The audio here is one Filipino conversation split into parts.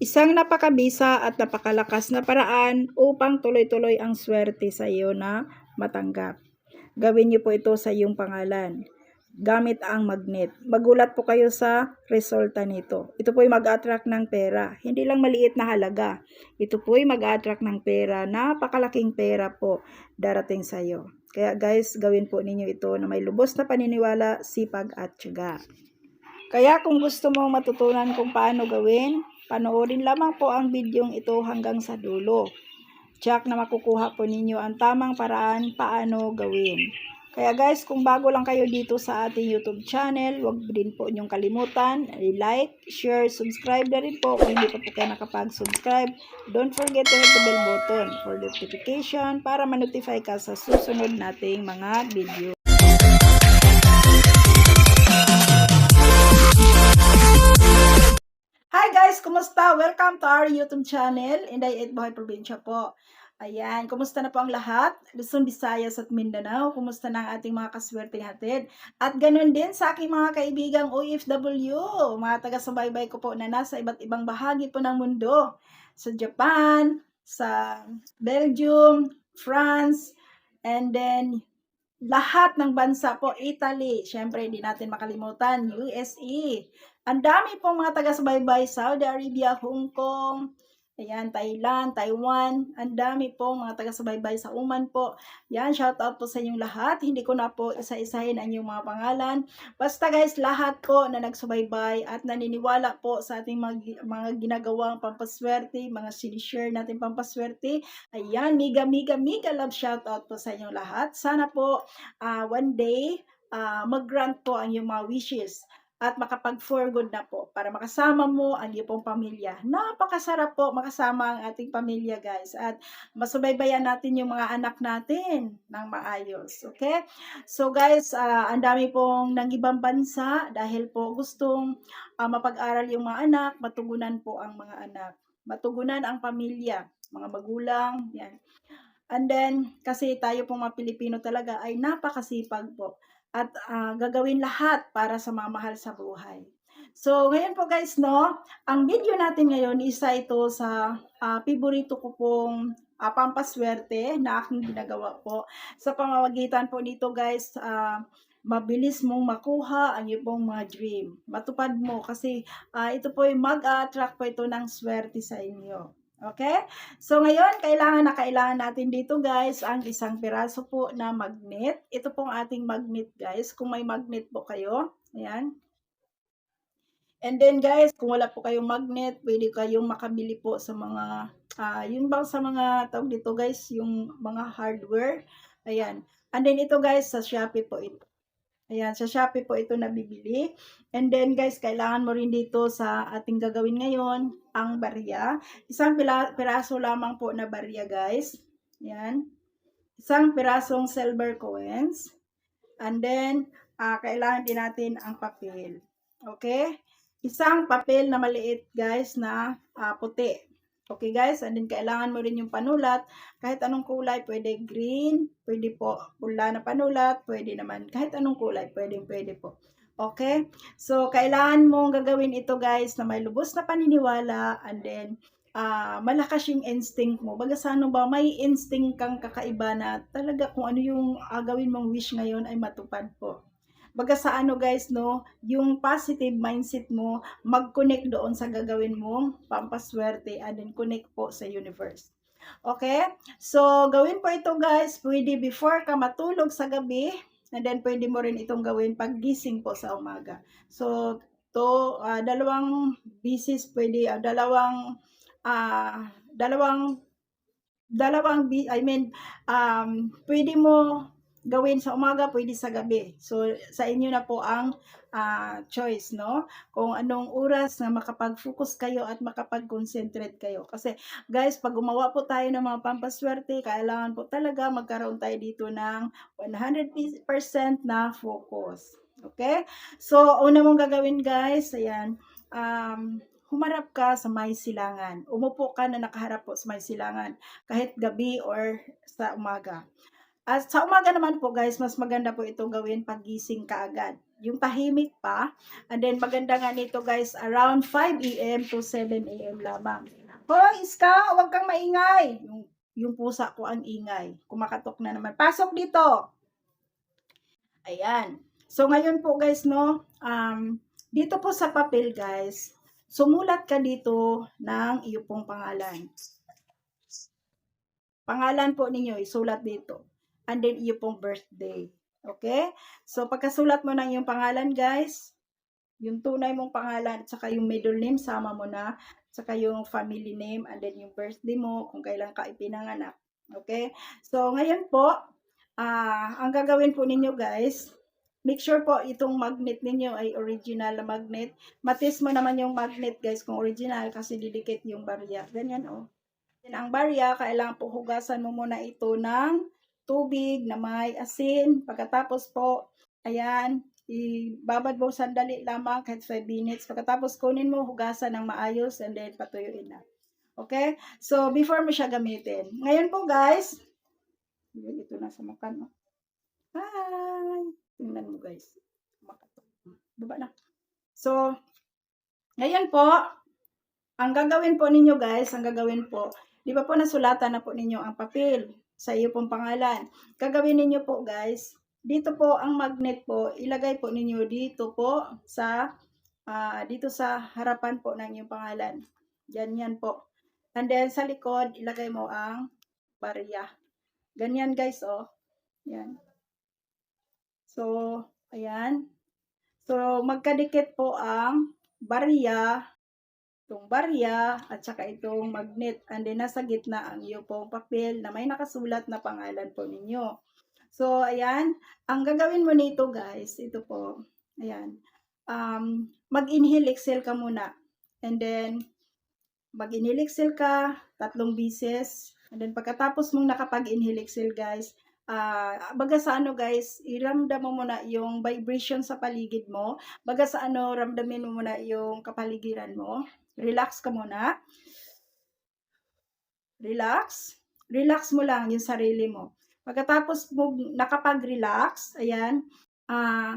Isang napakabisa at napakalakas na paraan upang tuloy-tuloy ang swerte sa iyo na matanggap. Gawin niyo po ito sa iyong pangalan. Gamit ang magnet. Magulat po kayo sa resulta nito. Ito po ay mag-attract ng pera. Hindi lang maliit na halaga. Ito po ay mag-attract ng pera. Napakalaking pera po darating sa iyo. Kaya guys, gawin po ninyo ito na may lubos na paniniwala, sipag at tiyaga. Kaya kung gusto mong matutunan kung paano gawin, panoorin lamang po ang bidyong ito hanggang sa dulo. Check na makukuha po ninyo ang tamang paraan paano gawin. Kaya guys, kung bago lang kayo dito sa ating YouTube channel, huwag din po inyong kalimutan, i-like, share, subscribe na rin po kung hindi pa po kayo nakapag-subscribe. Don't forget to hit the bell button for notification para ma-notify ka sa susunod nating mga video. Hi guys! Kumusta? Welcome to our YouTube channel, Inday 8 Buhay Probinsya po. Ayan, kumusta na po ang lahat? Luzon, Visayas at Mindanao. Kumusta na ang ating mga kaswerte hatid? At ganun din sa aking mga kaibigang OFW, mga taga-subaybay ko po na nasa iba't ibang bahagi po ng mundo. Sa Japan, sa Belgium, France, and then lahat ng bansa po, Italy, syempre hindi natin makalimutan, USA. Ang dami pong mga taga-subaybay, Saudi Arabia, Hong Kong, ayan, Thailand, Taiwan, ang dami pong mga taga-subaybay sa Oman po. Yan, shout out po sa inyong lahat. Hindi ko na po isa-isahin ang inyong mga pangalan. Basta guys, lahat po na nagsubaybay at naniniwala po sa ating mga, mga ginagawang pampaswerte, mga sinishare natin pampaswerte. Ayan, mega, mega, mega love shout out po sa inyong lahat. Sana po ah, one day ah, mag-grant po ang iyong mga wishes at makapag-for good na po para makasama mo ang iyong pamilya. Napakasarap po makasama ang ating pamilya guys at masubaybayan natin yung mga anak natin ng maayos. Okay? So guys, ah, ang dami pong ng ibang bansa dahil po gustong ah, mapag-aral yung mga anak, matugunan po ang mga anak. Matugunan ang pamilya, mga magulang, yan. And then, kasi tayo pong mga Pilipino talaga ay napakasipag po at ah, gagawin lahat para sa mamahal sa buhay. So, ngayon po guys, no, ang video natin ngayon, isa ito sa ah, paborito ko pong ah, pampaswerte na aking ginagawa po. Sa pamamagitan po nito guys, ah, mabilis mong makuha ang iyong mga dream. Matupad mo kasi ah, ito po ay mag-attract po ito ng swerte sa inyo. Okay? So ngayon, kailangan na kailangan natin dito guys ang isang piraso po na magnet. Ito pong ating magnet guys. Kung may magnet po kayo, ayan. And then guys, kung wala po kayong magnet, pwede kayong makabili po sa mga, ah yun bang sa mga, tawag dito guys, yung mga hardware. Ayan. And then ito guys, sa Shopee po ito. Ayan, sa Shopee po ito nabibili. And then guys, kailangan mo rin dito sa ating gagawin ngayon, ang barya. Isang piraso lamang po na barya guys. Ayan. Isang pirasong silver coins. And then, ah, kailangan din natin ang papel. Okay? Isang papel na maliit guys na ah, puti. Okay guys, and then kailangan mo rin yung panulat. Kahit anong kulay, pwede green, pwede po pula na panulat, pwede naman kahit anong kulay, pwede pwede po. Okay? So, kailangan mong gagawin ito guys na may lubos na paniniwala and then ah, malakas yung instinct mo. Baga sa ano ba, may instinct kang kakaiba na talaga kung ano yung ah, gawin mong wish ngayon ay matupad po. Baga sa ano guys, no, yung positive mindset mo, mag-connect doon sa gagawin mong pampaswerte and then connect po sa universe. Okay? So, gawin po ito guys, pwede before ka matulog sa gabi, and then pwede mo rin itong gawin pag gising po sa umaga. So, to ah, dalawang bisis pwede, ah, dalawang ah, dalawang dalawang I mean um pwede mo gawin sa umaga, pwede sa gabi. So, sa inyo na po ang ah, choice, no? Kung anong oras na makapag-focus kayo at makapag-concentrate kayo. Kasi, guys, pag gumawa po tayo ng mga pampaswerte, kailangan po talaga magkaroon tayo dito ng 100% na focus. Okay? So, una mong gagawin, guys, ayan, um, humarap ka sa may silangan. Umupo ka na nakaharap po sa may silangan. Kahit gabi or sa umaga. At sa umaga naman po guys, mas maganda po ito gawin pag gising ka agad. yung tahimik pa. And then maganda nga nito guys, around 5 a.m. to 7 a.m. lamang. Hoy, Iska, huwag kang maingay. Yung, yung pusa ko ang ingay. Kumakatok na naman. Pasok dito. Ayan. So ngayon po guys, no, um, dito po sa papel guys, sumulat ka dito ng iyo pong pangalan. Pangalan po ninyo, isulat dito. And then iyo pong birthday. Okay? So pagkasulat mo ng iyong pangalan guys, yung tunay mong pangalan at saka yung middle name, sama mo na. At saka yung family name and then yung birthday mo, kung kailan ka ipinanganak. Okay? So ngayon po, ah ang gagawin po ninyo guys, make sure po itong magnet ninyo ay original na magnet. Matis mo naman yung magnet guys kung original kasi didikit yung barya. Ganyan oh. Then ang barya, kailangan po hugasan mo muna ito ng tubig na may asin. Pagkatapos po, ayan, ibabad mo sandali lamang kahit 5 minutes. Pagkatapos kunin mo, hugasan ng maayos and then patuyuin na. Okay? So, before mo siya gamitin. Ngayon po guys, ito na sa mukha, no? Hi! Tingnan mo guys. Baba na. So, ngayon po, ang gagawin po ninyo guys, ang gagawin po, di ba po nasulatan na po ninyo ang papel sa iyo pong pangalan. Gagawin ninyo po guys, dito po ang magnet po, ilagay po ninyo dito po sa, ah, dito sa harapan po ng iyong pangalan. Yan yan po. And then sa likod, ilagay mo ang barya. Ganyan guys, oh. Yan. So, ayan. So, magkadikit po ang barya, itong barya, at saka itong magnet. And then, nasa gitna ang iyo pong papel na may nakasulat na pangalan po ninyo. So, ayan. Ang gagawin mo nito, guys, ito po. Ayan. Um, mag-inhale, exhale ka muna. And then, mag-inhale, exhale ka, tatlong bisis. And then, pagkatapos mong nakapag-inhale, exhale, guys, ah baga sa ano guys, iramdam mo muna yung vibration sa paligid mo. Baga sa ano, ramdamin mo muna yung kapaligiran mo. Relax ka muna. Relax. Relax mo lang yung sarili mo. Pagkatapos mo nakapag-relax, ayan, ah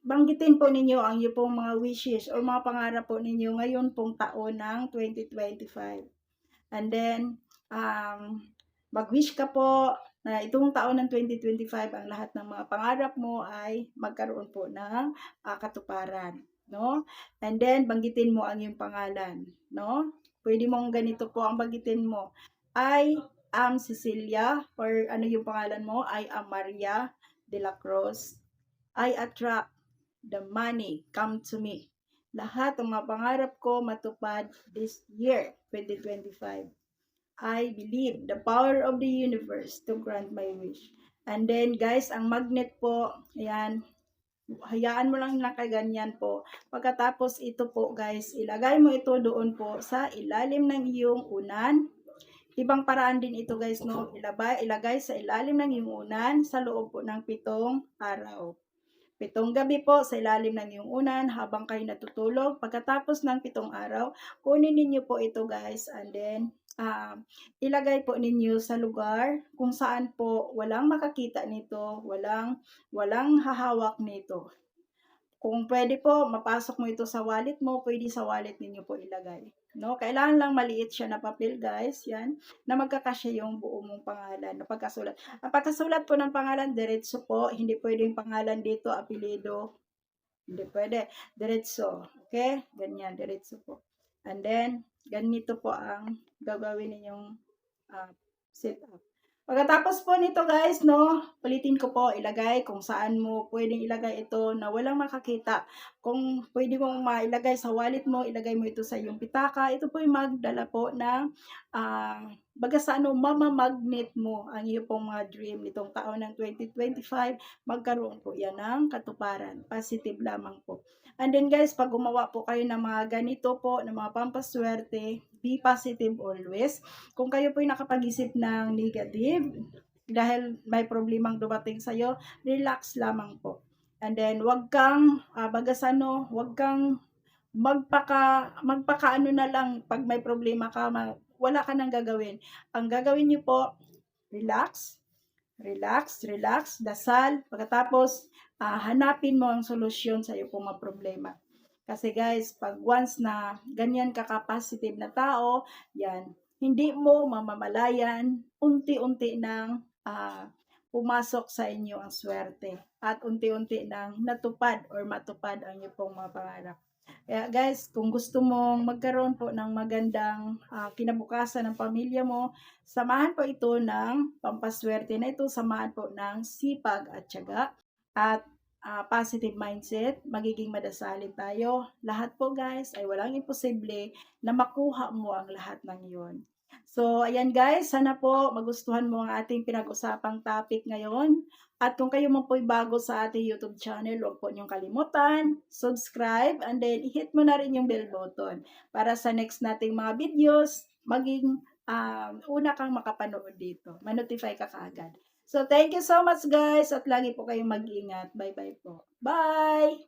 banggitin po ninyo ang iyo pong mga wishes or mga pangarap po ninyo ngayon pong taon ng 2025. And then, um, mag-wish ka po na itong taon ng 2025 ang lahat ng mga pangarap mo ay magkaroon po ng ah, katuparan, no? And then banggitin mo ang iyong pangalan, no? Pwede mong ganito po ang banggitin mo. I am Cecilia or ano yung pangalan mo? I am Maria de la Cruz. I attract the money come to me. Lahat ng mga pangarap ko matupad this year, 2025. I believe the power of the universe to grant my wish. And then guys, ang magnet po, ayan, hayaan mo lang na kaganyan po. Pagkatapos ito po guys, ilagay mo ito doon po sa ilalim ng iyong unan. Ibang paraan din ito guys, no? Ilabay, ilagay sa ilalim ng iyong unan sa loob po ng pitong araw. Pitong gabi po sa ilalim ng iyong unan habang kayo natutulog. Pagkatapos ng pitong araw, kunin ninyo po ito guys and then um, ilagay po ninyo sa lugar kung saan po walang makakita nito, walang walang hahawak nito. Kung pwede po, mapasok mo ito sa wallet mo, pwede sa wallet ninyo po ilagay. No? Kailangan lang maliit siya na papel, guys. Yan. Na magkakasya yung buo mong pangalan. Na pagkasulat. Ang pagkasulat po ng pangalan, diretso po. Hindi pwedeng pangalan dito, apelido. Hindi pwede. Diretso. Okay? Ganyan, diretso po. And then, ganito po ang gagawin ninyong uh, setup. Pagkatapos po nito guys, no, palitin ko po, ilagay kung saan mo pwedeng ilagay ito na walang makakita. Kung pwede mong mailagay sa wallet mo, ilagay mo ito sa iyong pitaka. Ito po yung magdala po ng, uh, baga sa ano, mama magnet mo ang iyo pong mga dream nitong taon ng 2025. Magkaroon po yan ng katuparan. Positive lamang po. And then guys, pag gumawa po kayo ng mga ganito po, ng mga pampaswerte, be positive always. Kung kayo po nakapag-isip ng negative, dahil may problemang dumating sa'yo, relax lamang po. And then, wag kang, uh, bagasano, wag kang magpaka, magpakaano na lang pag may problema ka, wala ka nang gagawin. Ang gagawin niyo po, relax, relax, relax, dasal, pagkatapos, ah, hanapin mo ang solusyon sa iyo pong mga problema. Kasi guys, pag once na ganyan ka ka-positive na tao, yan, hindi mo mamamalayan, unti-unti nang ah, pumasok sa inyo ang swerte at unti-unti nang natupad or matupad ang inyong pong mga pangarap. Kaya guys, kung gusto mong magkaroon po ng magandang ah, kinabukasan ng pamilya mo, samahan po ito ng pampaswerte na ito, samahan po ng sipag at tiyaga at ah, positive mindset, magiging madasalin tayo. Lahat po guys ay walang imposible na makuha mo ang lahat ng iyon. So, ayan guys, sana po magustuhan mo ang ating pinag-usapang topic ngayon. At kung kayo man po'y bago sa ating YouTube channel, huwag po niyong kalimutan, subscribe, and then hit mo na rin yung bell button para sa next nating mga videos, maging um, una kang makapanood dito. Manotify ka kaagad. So, thank you so much guys at lagi po kayong mag-ingat. Bye-bye po. Bye!